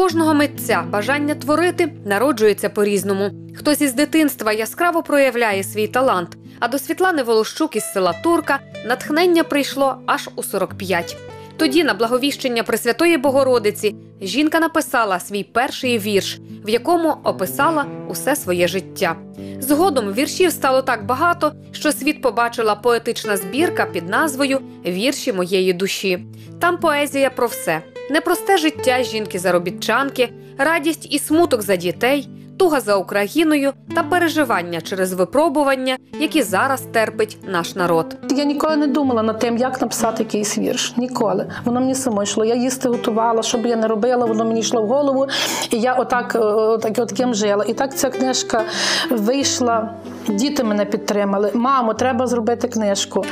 кожного митця бажання творити народжується по-різному. Хтось із дитинства яскраво проявляє свій талант. А до Світлани Волощук із села Турка натхнення прийшло аж у 45. Тоді, на благовіщення Пресвятої Богородиці, жінка написала свій перший вірш, в якому описала усе своє життя. Згодом віршів стало так багато, що світ побачила поетична збірка під назвою Вірші моєї душі. Там поезія про все: непросте життя жінки-заробітчанки, радість і смуток за дітей, туга за Україною та переживання через випробування, які зараз терпить наш народ. Я ніколи не думала над тим, як написати якийсь вірш. Ніколи. Воно мені само йшло. Я їсти готувала, що б я не робила, воно мені йшло в голову. І я отак, отак, отаким жила. І так ця книжка вийшла. Діти мене підтримали. Мамо, треба зробити книжку.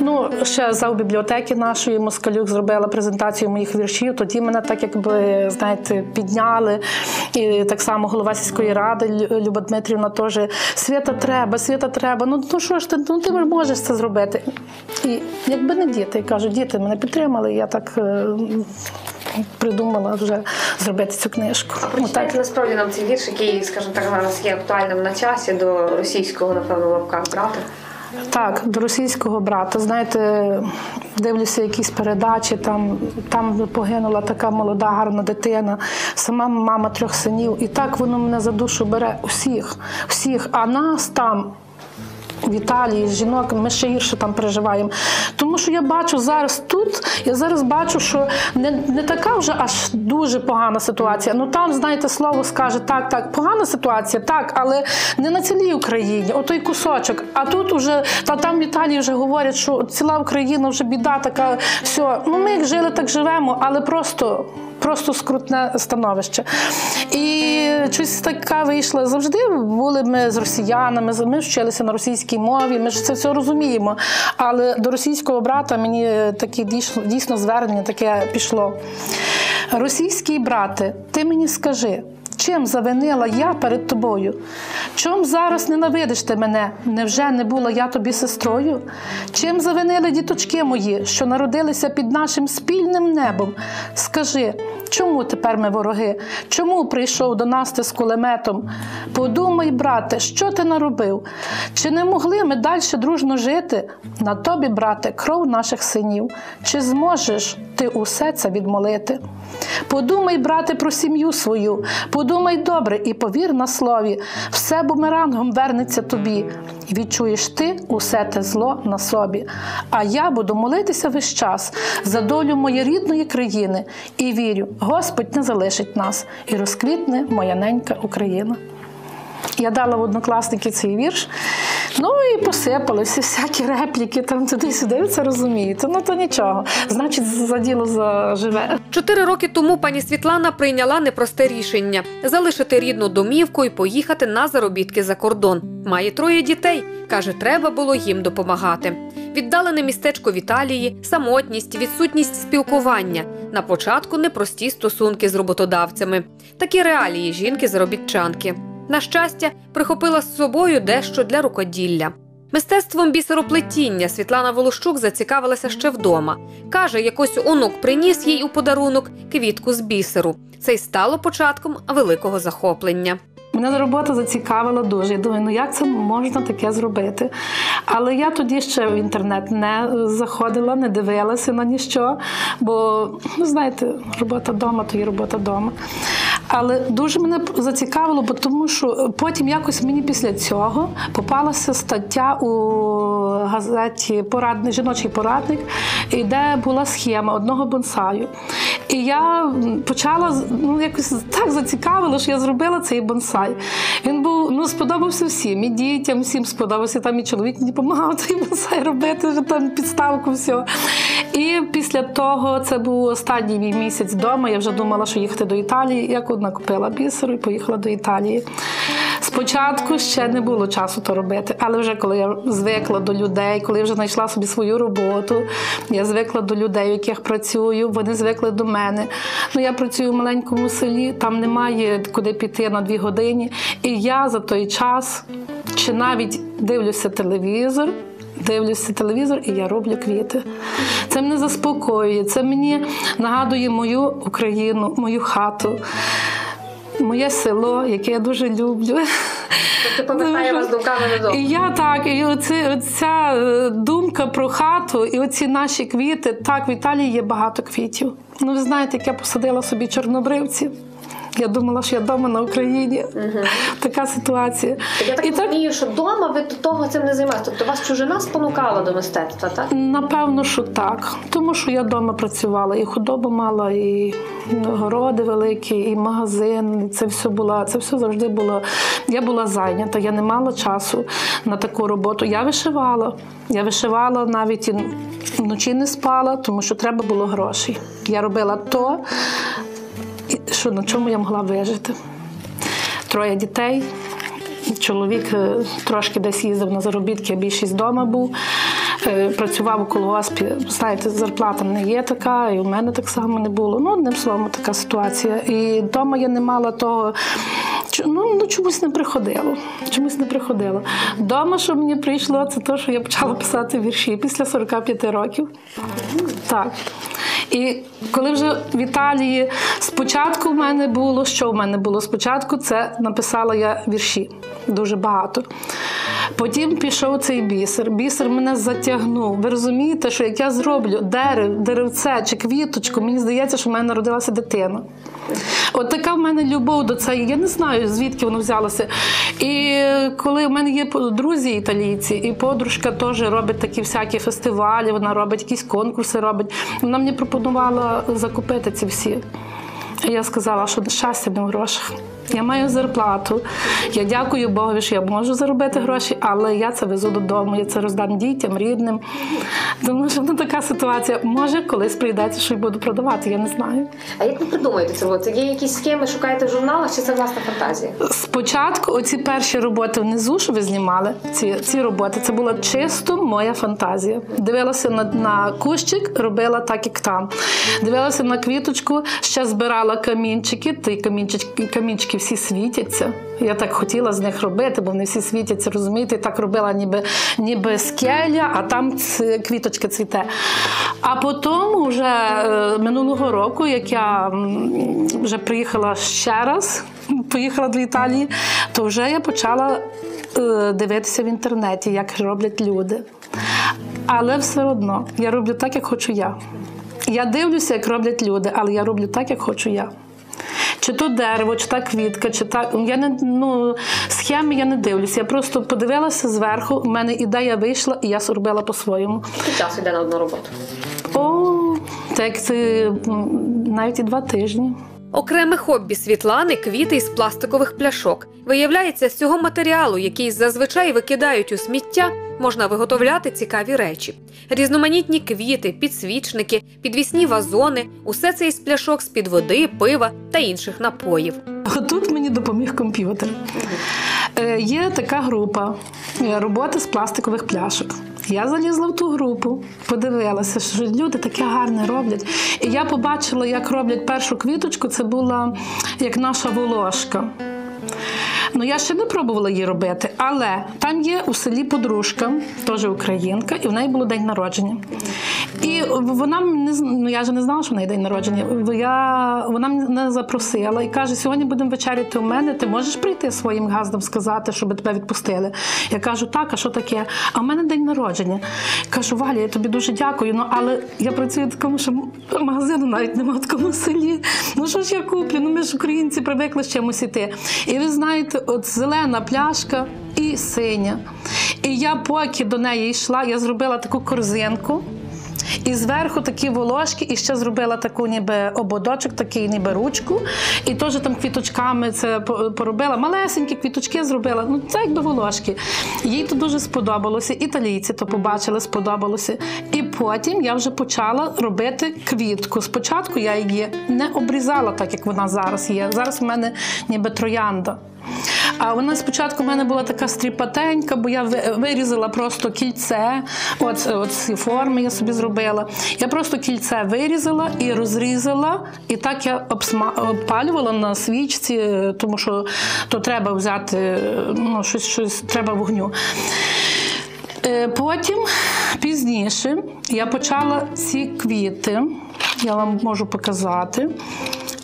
Ну, ще за бібліотеки нашої Москалюк зробила презентацію моїх віршів. Тоді мене так, якби знаєте, підняли. І так само голова сільської ради Люба Дмитрівна теж свята треба, свята треба. Ну ну що ж ти, ну ти можеш це зробити. І якби не діти, я кажу, діти мене підтримали. Я так. е, Придумала вже зробити цю книжку. Прочитайте насправді нам цей вірш, який, скажімо так, зараз є актуальним на часі до російського, напевно, лапка, брата. Так, до російського брата. Знаєте, дивлюся якісь передачі, там там погинула така молода, гарна дитина, сама мама трьох синів. І так воно мене за душу бере усіх, всіх. А нас там. В Італії жінок ми ще гірше там переживаємо. Тому що я бачу зараз тут, я зараз бачу, що не не така вже аж дуже погана ситуація. Ну там, знаєте, слово скаже так, так, погана ситуація, так, але не на цілій Україні, отой кусочок. А тут уже та там в Італії вже говорять, що ціла Україна вже біда, така все. Ну ми як жили, так живемо, але просто. Просто скрутне становище. І щось така вийшла. Завжди були ми з росіянами, ми вчилися на російській мові, ми ж це все розуміємо. Але до російського брата мені таке дійсно, звернення таке пішло. Російський брате, ти мені скажи. Чим завинила я перед тобою? Чом зараз ненавидиш ти мене? Невже не була я тобі сестрою? Чим завинили діточки мої, що народилися під нашим спільним небом? Скажи, чому тепер ми вороги? Чому прийшов до нас ти з кулеметом? Подумай, брате, що ти наробив? Чи не могли ми далі дружно жити? На тобі, брате, кров наших синів. Чи зможеш ти усе це відмолити? Подумай, брате, про сім'ю свою, подумай добре і повір на слові, все бумерангом вернеться тобі, відчуєш ти усе те зло на собі. А я буду молитися весь час за долю моєї рідної країни і вірю, Господь не залишить нас і розквітне моя ненька Україна. Я дала в однокласники цей вірш. Ну і посипалися всякі репліки, там туди-сюди, це розумієте. Ну то нічого. Значить, за діло заживе. Чотири роки тому пані Світлана прийняла непросте рішення залишити рідну домівку і поїхати на заробітки за кордон. Має троє дітей. Каже, треба було їм допомагати. Віддалене містечко в Італії, самотність, відсутність спілкування. На початку непрості стосунки з роботодавцями. Такі реалії жінки-заробітчанки. На щастя, прихопила з собою дещо для рукоділля. Мистецтвом бісероплетіння Світлана Волощук зацікавилася ще вдома. Каже, якось онук приніс їй у подарунок квітку з бісеру. Це й стало початком великого захоплення. Мене робота зацікавила дуже. Я думаю, ну як це можна таке зробити? Але я тоді ще в інтернет не заходила, не дивилася на ніщо, бо, ну знаєте, робота вдома, то є робота вдома. Але дуже мене зацікавило, бо тому що потім якось мені після цього попалася стаття у газеті Порадник, жіночий порадник, де була схема одного бонсаю. І я почала ну, якось так зацікавила, що я зробила цей бонсай. Він був ну, сподобався всім, і дітям всім сподобався. Там і чоловік мені допомагав цей бонсай робити, вже там підставку все. І після того це був останній мій місяць вдома. Я вже думала, що їхати до Італії. Я одна купила бісеру і поїхала до Італії. Спочатку ще не було часу то робити, але вже коли я звикла до людей, коли я вже знайшла собі свою роботу, я звикла до людей, в яких працюю, вони звикли до мене. Ну, Я працюю в маленькому селі, там немає куди піти на дві години. І я за той час чи навіть дивлюся телевізор. дивлюся телевізор і я роблю квіти. Це мене заспокоює, це мені нагадує мою Україну, мою хату, моє село, яке я дуже люблю. Тобто повертає вас думками додому. І я так, і оці, оця е, думка про хату, і оці наші квіти. Так, в Італії є багато квітів. Ну, ви знаєте, як я посадила собі чорнобривці. Я думала, що я вдома на Україні. Така ситуація. Так я так і так, що вдома ви до того цим не займаєтеся. Тобто вас чужина спонукала до мистецтва, так? напевно, що так. Тому що я вдома працювала, і худобу мала, і городи великі, і магазин. Це все було, це все завжди було. Я була зайнята, я не мала часу на таку роботу. Я вишивала. Я вишивала навіть і вночі не спала, тому що треба було грошей. Я робила то, що на чому я могла вижити. Троє дітей. Чоловік е, трошки десь їздив на заробітки, а більшість вдома був. Е, Працював у колгоспі. Знаєте, зарплата не є така, і у мене так само не було. Ну, одним словом, така ситуація. І вдома я не мала того. Ну, ну чомусь не приходило. Чомусь не приходило. Дома, що мені прийшло, це те, що я почала писати вірші після 45 років. Так. І коли вже в Італії спочатку в мене було, що в мене було спочатку, це написала я вірші дуже багато. Потім пішов цей бісер. Бісер мене затягнув. Ви розумієте, що як я зроблю дерев, деревце чи квіточку, мені здається, що в мене народилася дитина. От така в мене любов до цієї. Я не знаю, звідки воно взялося. І коли в мене є друзі італійці, і подружка теж робить такі всякі фестивалі, вона робить якісь конкурси, робить. Вона мені пропонувала закупити ці всі. Я сказала, що щастя не в грошах. Я маю зарплату. Я дякую Богові, що я можу заробити гроші, але я це везу додому, я це роздам дітям, рідним. Тому що ну, така ситуація. Може, колись прийдеться, що й буду продавати, я не знаю. А як ви придумуєте це? От є якісь схеми, шукаєте в журналах, чи це власна фантазія? Спочатку оці перші роботи внизу, що ви знімали, ці, ці роботи, це була чисто моя фантазія. Дивилася на, на кущик, робила так, як там. Дивилася на квіточку, ще збирала камінчики, ті камінчики, камінчики всі світяться. Я так хотіла з них робити, бо вони всі світяться, розумієте, так робила ніби, ніби скеля, а там ц- квіточка цвіте. А потім, вже е, минулого року, як я вже приїхала ще раз, поїхала до Італії, то вже я почала е, дивитися в інтернеті, як роблять люди. Але все одно я роблю так, як хочу я. Я дивлюся, як роблять люди, але я роблю так, як хочу я. Чи то дерево, чи та квітка, чи та. Я не ну, схеми я не дивлюся. Я просто подивилася зверху, у мене ідея вийшла, і я зробила по-своєму. Скільки часу йде на одну роботу? О, так це навіть і два тижні. Окреме хобі Світлани квіти із пластикових пляшок. Виявляється, з цього матеріалу, який зазвичай викидають у сміття, можна виготовляти цікаві речі: різноманітні квіти, підсвічники, підвісні вазони, усе це із пляшок з під води, пива та інших напоїв. Тут мені допоміг комп'ютер. Е, Є така група е, роботи з пластикових пляшок. Я залізла в ту групу, подивилася, що люди таке гарне роблять. І я побачила, як роблять першу квіточку. Це була як наша волошка. Ну, я ще не пробувала її робити, але там є у селі подружка, теж українка, і в неї було день народження. І вона не ну я ж не знала, що в неї день народження. Я, вона мене запросила і каже: сьогодні будемо вечеряти у мене. Ти можеш прийти своїм газдам сказати, щоб тебе відпустили? Я кажу, так, а що таке? А в мене день народження. Кажу, Валя, я тобі дуже дякую. Ну але я працюю в такому, що магазину навіть немає в такому селі. Ну що ж я куплю? Ну ми ж українці привикли з чимось іти. І ви знаєте, от зелена пляшка і синя. І я поки до неї йшла, я зробила таку корзинку. І зверху такі волошки, і ще зробила таку ніби ободочок, такий ніби ручку. І теж там квіточками це поробила. Малесенькі квіточки зробила. Ну, це якби волошки. Їй то дуже сподобалося. Італійці то побачили, сподобалося. І потім я вже почала робити квітку. Спочатку я її не обрізала, так як вона зараз є. Зараз в мене ніби троянда. А вона спочатку в мене була така стріпатенька, бо я вирізала просто кільце. От, от ці форми я собі зробила. Я просто кільце вирізала і розрізала, і так я обпалювала на свічці, е, тому що то треба взяти, е, ну, щось, щось треба вогню. Е, Потім пізніше я почала ці квіти, я вам можу показати.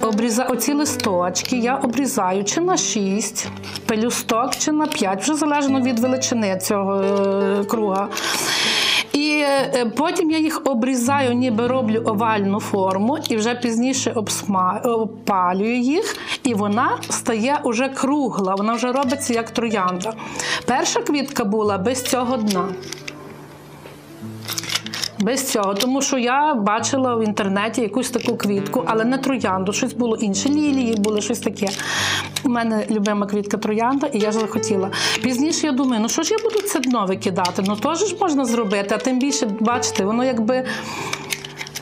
Обріза... Оці листочки я обрізаю чи на 6 пелюсток, чи на 5, вже залежно від величини цього е, круга. І е, потім я їх обрізаю, ніби роблю овальну форму, і вже пізніше обсма... опалюю їх, і вона стає уже кругла, вона вже робиться як троянда. Перша квітка була без цього дна. Без цього, тому що я бачила в інтернеті якусь таку квітку, але не троянду, щось було інше. Лілії були щось таке. У мене любима квітка троянда, і я захотіла. Пізніше я думаю, ну що ж я буду це дно викидати? Ну теж ж можна зробити, а тим більше, бачите, воно якби.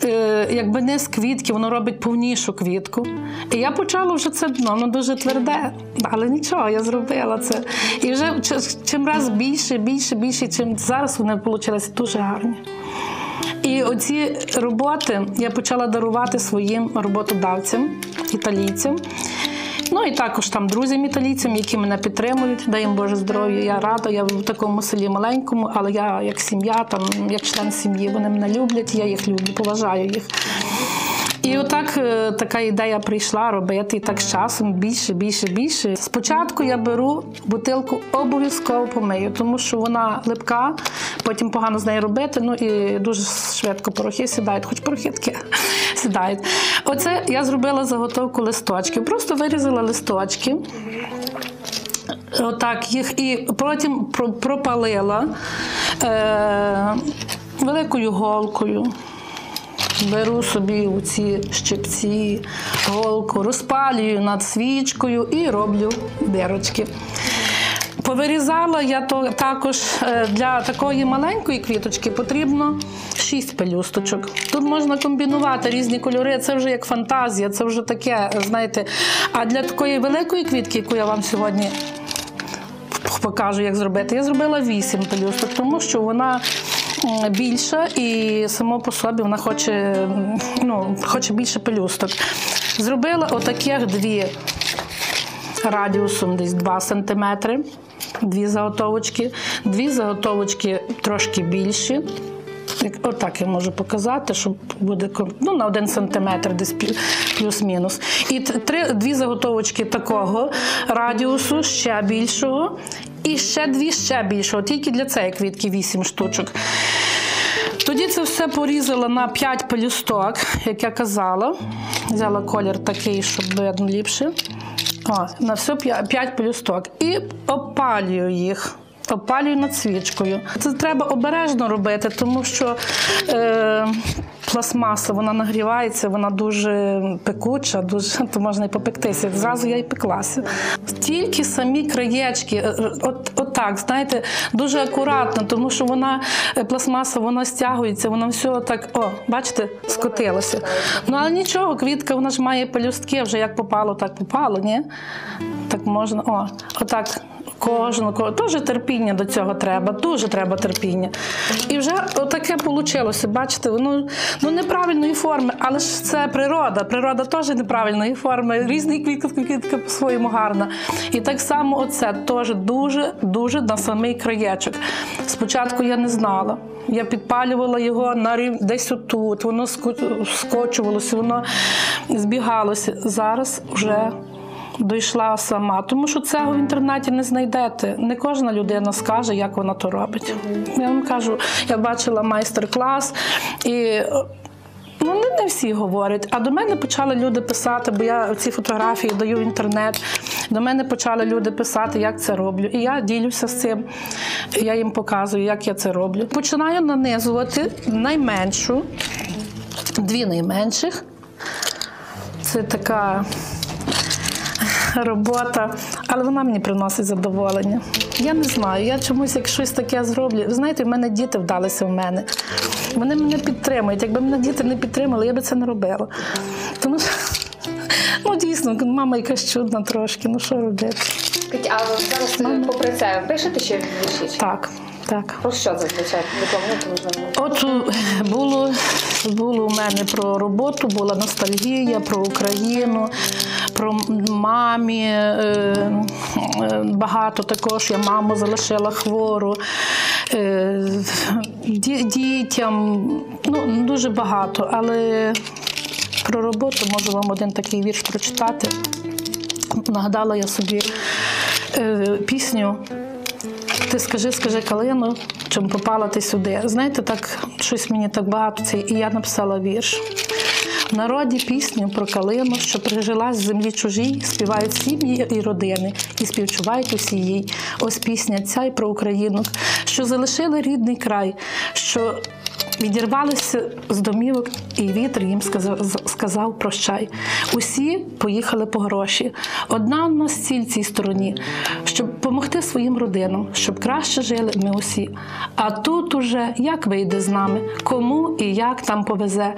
е, Якби не з квітки, воно робить повнішу квітку. І я почала вже це дно, воно дуже тверде, але нічого, я зробила це. І вже чим раз більше, більше, більше, чим зараз вони вийшли дуже гарні. І оці роботи я почала дарувати своїм роботодавцям, італійцям. Ну і також там друзям італійцям, які мене підтримують, дай їм Боже здоров'я. Я рада, я в такому селі маленькому, але я як сім'я, там як член сім'ї, вони мене люблять, я їх люблю, поважаю їх. І отак е, така ідея прийшла робити так з часом більше, більше, більше. Спочатку я беру бутилку обов'язково помию, тому що вона липка, потім погано з нею робити. Ну і дуже швидко порохи сідають, хоч порохи таке сідають. Оце я зробила заготовку листочків. Просто вирізала листочки. Отак їх і потім про- пропалила е, великою голкою. Беру собі ці щипці, голку, розпалюю над свічкою і роблю дирочки. Повирізала я то також е, для такої маленької квіточки потрібно 6 пелюсточок. Тут можна комбінувати різні кольори, це вже як фантазія, це вже таке, знаєте. А для такої великої квітки, яку я вам сьогодні покажу, як зробити. Я зробила 8 пелюсток, тому що вона більша і само по собі вона хоче, ну, хоче більше пелюсток. Зробила отаких дві радіусом десь 2 см. Дві заготовочки, дві заготовочки трошки більші. Отак я можу показати, щоб буде ну, на один сантиметр десь плюс-мінус. І три, дві заготовочки такого радіусу, ще більшого, і ще дві ще більшого. Тільки для цієї квітки вісім штучок. Тоді це все порізала на 5 пелюсток, як я казала. Взяла колір такий, щоб видно ліпше. О, на все 5 пелюсток. І опалюю їх. Опалюю над свічкою. Це треба обережно робити, тому що е, пластмаса вона нагрівається, вона дуже пекуча, дуже то можна і попектися. Зразу я і пеклася. Тільки самі краєчки, е, от, от так, знаєте, дуже акуратно, тому що вона е, пластмаса, вона стягується, вона все так, о, бачите, скотилося. Ну але нічого, квітка, вона ж має пелюстки, вже як попало, так попало, ні? Так можна, о, отак. Кожну, ко- теж терпіння до цього треба, дуже треба терпіння. І вже отаке вийшло. Бачите, воно ну, неправильної форми, але ж це природа. Природа теж неправильної форми. Різний квітка, квітка по-своєму гарна. І так само оце теж дуже, дуже на самий краєчок. Спочатку я не знала. Я підпалювала його на рів... десь отут, воно ско- скочувалося, воно збігалося. Зараз вже дійшла сама, тому що цього в інтернеті не знайдете. Не кожна людина скаже, як вона то робить. Я вам кажу, я бачила майстер-клас і. Ну, не, не всі говорять. А до мене почали люди писати, бо я ці фотографії даю в інтернет. До мене почали люди писати, як це роблю. І я ділюся з цим. Я їм показую, як я це роблю. Починаю нанизувати найменшу, дві найменших. Це така робота, але вона мені приносить задоволення. Я не знаю, я чомусь як щось таке зроблю. Ви знаєте, в мене діти вдалися в мене. Вони мене підтримують. Якби мене діти не підтримали, я би це не робила. Тому що, ну дійсно, мама якась чудна трошки, ну що робити? А зараз е, попри це пишете ще вірші? Так, так. Про що зазвичай? От було, було у мене про роботу, була ностальгія, про Україну, про мамі. Е, е, багато також я маму залишила хвору. е, дітям. Ну, дуже багато. Але про роботу можу вам один такий вірш прочитати. Нагадала я собі пісню ти скажи, скажи калину, чим попала ти сюди. Знаєте, так щось мені так багато це, і я написала вірш. В народі пісню про калину, що прижилась з землі чужій, співають сім'ї і родини, і співчувають усі їй. Ось пісня ця й про Україну, що залишили рідний край, що відірвалися з домівок, і вітер їм сказав, сказав прощай. Усі поїхали по гроші. Одна на стіль цій стороні, щоб допомогти своїм родинам, щоб краще жили ми усі. А тут уже як вийде з нами, кому і як там повезе.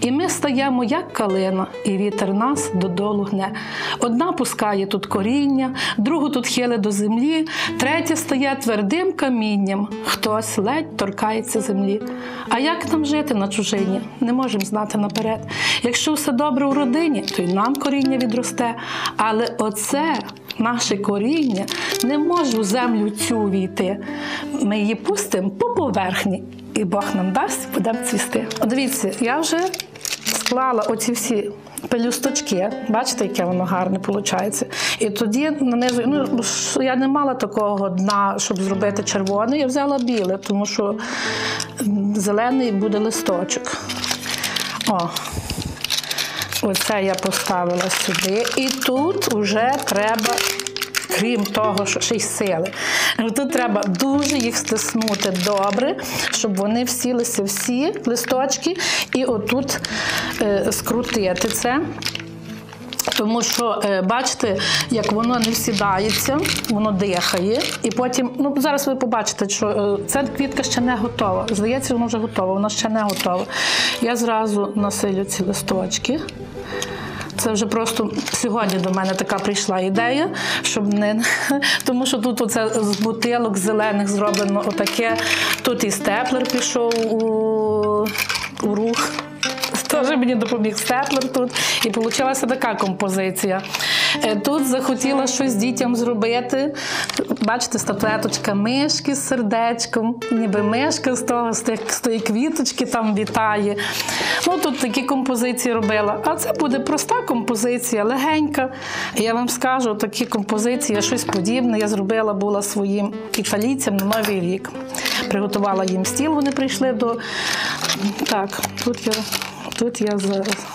І ми стаємо, як калина, і вітер нас додолу гне. Одна пускає тут коріння, другу тут хиле до землі, третя стає твердим камінням, хтось ледь торкається землі. А як нам жити на чужині? Не можемо знати наперед. Якщо все добре у родині, то й нам коріння відросте. Але оце наше коріння не може в землю цю війти. Ми її пустимо по поверхні, і Бог нам дасть, будемо цвісти. Дивіться, я вже склала оці всі. Пелюсточки, бачите, яке воно гарне виходить. І тоді нанизу, Ну я не мала такого дна, щоб зробити червоне. Я взяла біле, тому що зелений буде листочок. О, оце я поставила сюди. І тут вже треба. Крім того, що ще й сили. Тут треба дуже їх стиснути добре, щоб вони всілися всі листочки, і отут е, скрутити це. Тому що е, бачите, як воно не всідається, воно дихає, і потім, ну зараз ви побачите, що е, ця квітка ще не готова. Здається, вона вже готова, вона ще не готова. Я зразу насилю ці листочки. Це вже просто сьогодні до мене така прийшла ідея, щоб не тому, що тут оце з бутилок зелених зроблено отаке. Тут і степлер пішов у. Теж мені допоміг степлер тут. І вийшла така композиція. Е, Тут захотіла щось дітям зробити. Бачите, статуеточка мишки з сердечком, ніби мишка з того, з тої квіточки там вітає. Ну, тут такі композиції робила. А це буде проста композиція, легенька. Я вам скажу, такі композиції, щось подібне я зробила була своїм італійцям на Новий рік. Приготувала їм стіл, вони прийшли до. Так, тут я, тут я зараз.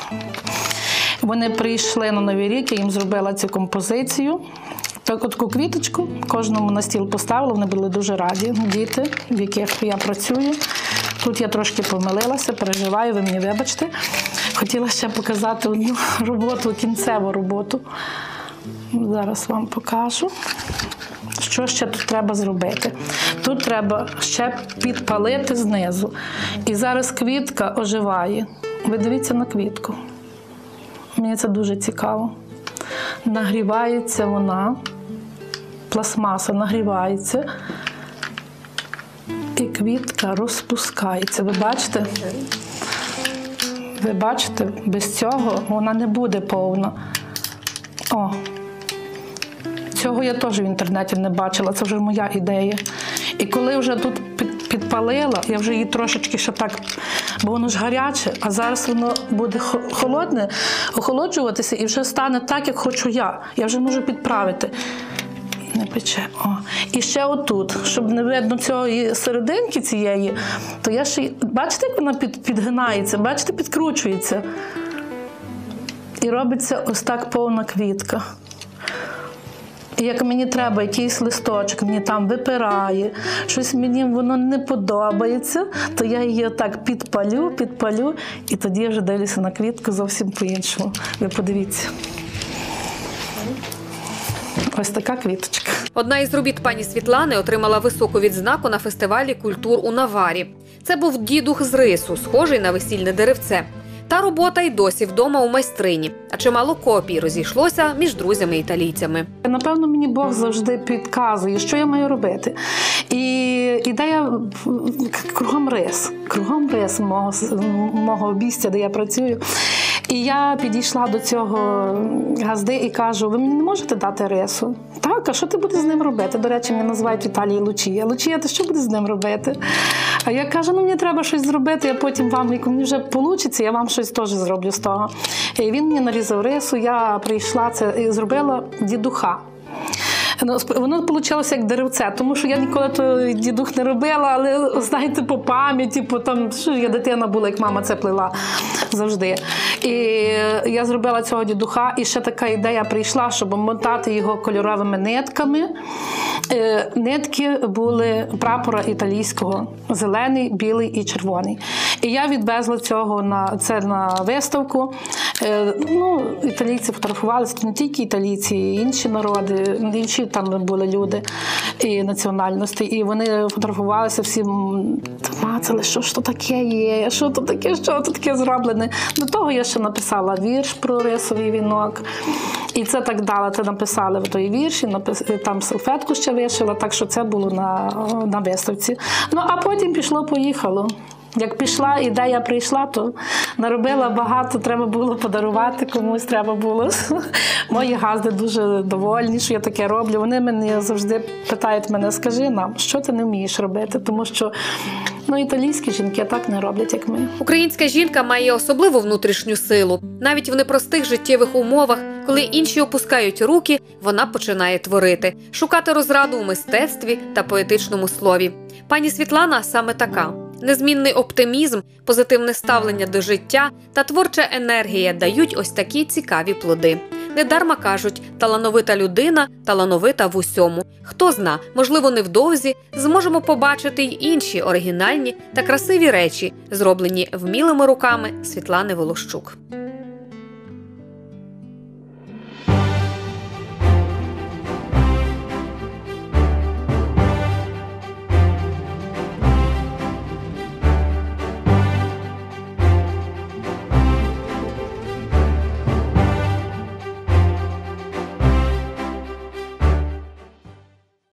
Вони прийшли на Новий рік, я їм зробила цю композицію. Так, таку квіточку кожному на стіл поставила, вони були дуже раді, діти, в яких я працюю. Тут я трошки помилилася, переживаю, ви мені вибачте. Хотіла ще показати одну роботу, кінцеву роботу. Зараз вам покажу. Що ще тут треба зробити? Тут треба ще підпалити знизу. І зараз квітка оживає. Ви дивіться на квітку. Мені це дуже цікаво. Нагрівається вона, пластмаса нагрівається, і квітка розпускається. Ви бачите? Ви бачите, без цього вона не буде повна. О, Цього я теж в інтернеті не бачила, це вже моя ідея. І коли вже тут підпалила, я вже її трошечки ще так, бо воно ж гаряче, а зараз воно буде холодне, охолоджуватися і вже стане так, як хочу я. Я вже можу підправити. Не пече. О. І ще отут, щоб не видно цієї серединки цієї, то я ще бачите, як вона під, підгинається, бачите, підкручується. І робиться ось так повна квітка. Як мені треба якийсь листочок, мені там випирає, щось мені воно не подобається, то я її так підпалю, підпалю, і тоді я вже дивлюся на квітку зовсім по-іншому. Ви подивіться. Ось така квіточка. Одна із робіт пані Світлани отримала високу відзнаку на фестивалі культур у Наварі. Це був дідух з рису, схожий на весільне деревце. Та робота й досі вдома у майстрині, а чимало копій розійшлося між друзями-італійцями. Напевно, мені Бог завжди підказує, що я маю робити. І ідея кругом рис, кругом рис мого, мого обійстя, де я працюю. І я підійшла до цього газди і кажу: ви мені не можете дати рису? Так, а що ти будеш з ним робити? До речі, мене називають в Італії Лучія. Лучія, ти що будеш з ним робити? А я кажу, ну мені треба щось зробити, я потім вам, як мені вже вийде, я вам щось теж зроблю з того. І він мені нарізав рису, я прийшла це і зробила дідуха. Ну, Воно вийшло як деревце, тому що я ніколи то дідух не робила, але знаєте, по пам'яті, по там, що я дитина була, як мама це плела завжди. І я зробила цього дідуха, і ще така ідея прийшла, щоб мотати його кольоровими нитками. Е, Нитки були прапора італійського: зелений, білий і червоний. І я відвезла цього на це на виставку. Е, Ну, італійці фотографувалися, не тільки італійці, інші народи, інші там були люди і національності. І вони фотографувалися всі мацали, що ж то таке є, що то таке, що то таке зроблене. До того я ще написала вірш про рисовий вінок. І це так дала. Це написали в той вірші, напис- там салфетку ще вишила, так що це було на, на виставці. Ну а потім пішло-поїхало. Як пішла ідея прийшла, то наробила багато, треба було подарувати комусь, треба було. Мої газди дуже довольні, що я таке роблю. Вони мене завжди питають мене, скажи нам, що ти не вмієш робити, тому що ну, італійські жінки так не роблять, як ми. Українська жінка має особливу внутрішню силу. Навіть в непростих життєвих умовах, коли інші опускають руки, вона починає творити, шукати розраду у мистецтві та поетичному слові. Пані Світлана саме така. Незмінний оптимізм, позитивне ставлення до життя та творча енергія дають ось такі цікаві плоди. Недарма кажуть, талановита людина талановита в усьому. Хто зна, можливо, невдовзі зможемо побачити й інші оригінальні та красиві речі, зроблені вмілими руками Світлани Волощук.